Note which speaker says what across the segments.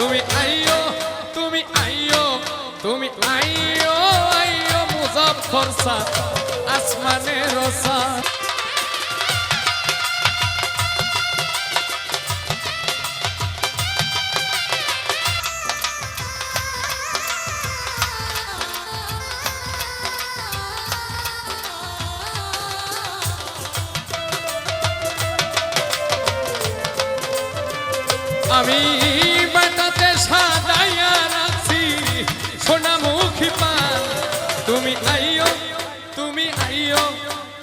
Speaker 1: তুমি আইও তুমি আইও তুমি আইও আইও মুজাফর সাদ আসমানের সাদ আমি বাটাতে সাদাইয়া রাখছি। সোনামুখী পান তুমি আইও তুমি আইও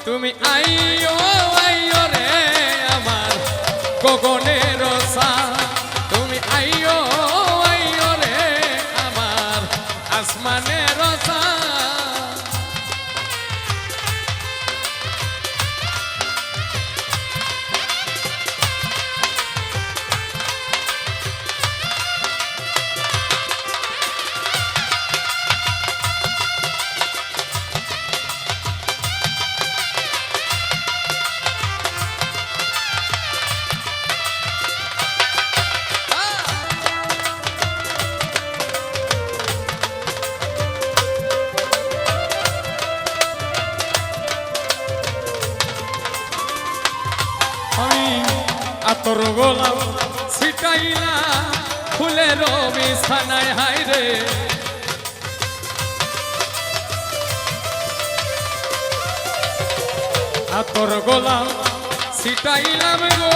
Speaker 1: তুমি আইও আইও রে আমার গগনের সা আতর গোলাম ছিটাইলা ফুলের বিছানায় হাই রে। তোর গোলাম ছিটাইলাম গো।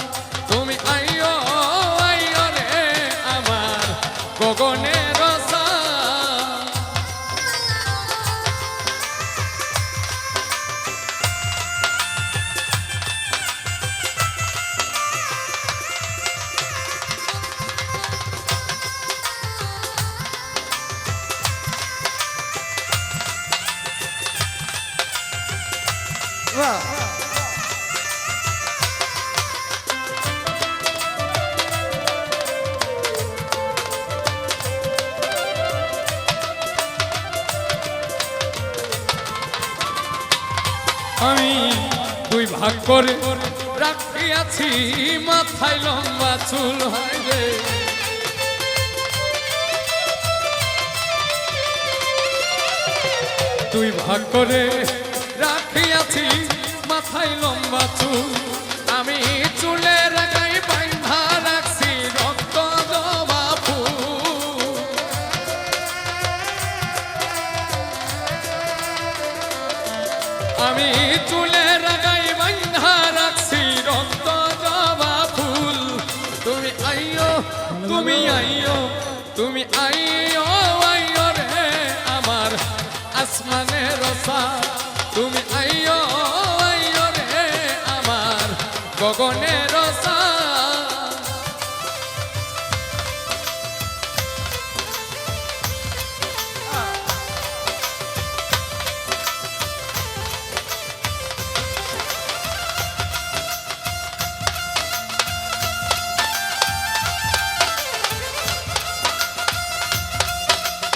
Speaker 1: আমি দুই ভাগ করে রাখিয়াছি, মাথায় লম্বা চুল হয়ে দুই ভাগ করে রাখিয়াছি, মাথায় লম্বা চুল। আমি চুলে রাখাই আমি চুলে রাগাই বান্ধা রাখছি, রক্ত জবা ফুল। তুমি আইও তুমি আইও তুমি আইও আইও রে আমার আসমানের রসা। তুমি আইও আইও রে আমার গগনের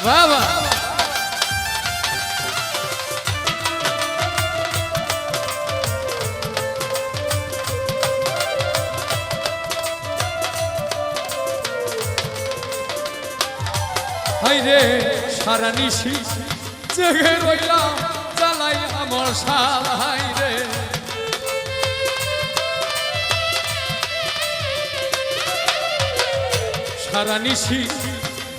Speaker 1: বাবা। রে সারা নিশি জেগে রইলাম জ্বালাই আমার সাল হাই রে। সারা নিশি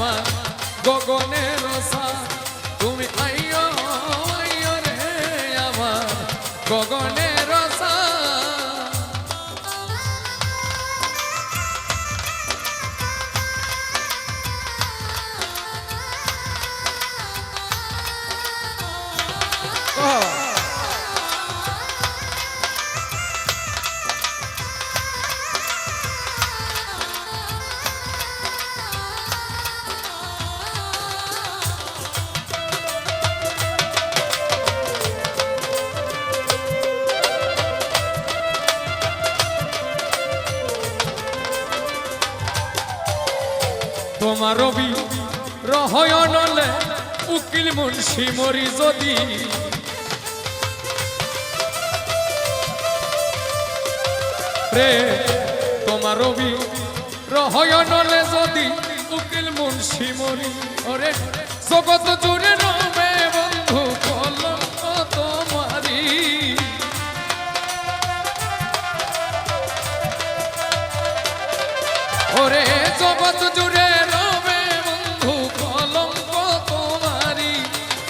Speaker 1: আমার গগনের রসা তোমার রবি রহয়নলে উকিল মুন্সি মরি যদি। রে তোমার রবি রহয়নলে যদি উকিল মুন্সি মরি। ওরে জগত জুড়ে রবে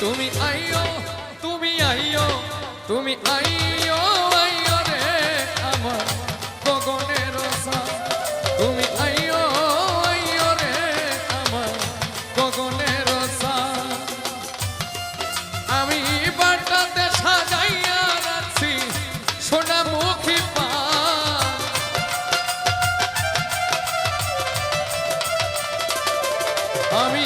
Speaker 1: তুমি আইও তুমি আইও তুমি আইও আইও রে আমার গগনের রসা তুমি আইও আইও রে আমার গগনের রসা আমি বাটাতে সাজাইয়া রাখছি সোনামুখী পা। আমি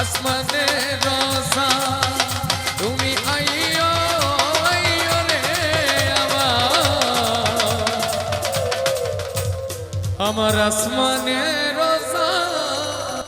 Speaker 1: আসমানের রোসা তুমি আইও আইও রে আমার। আসমানের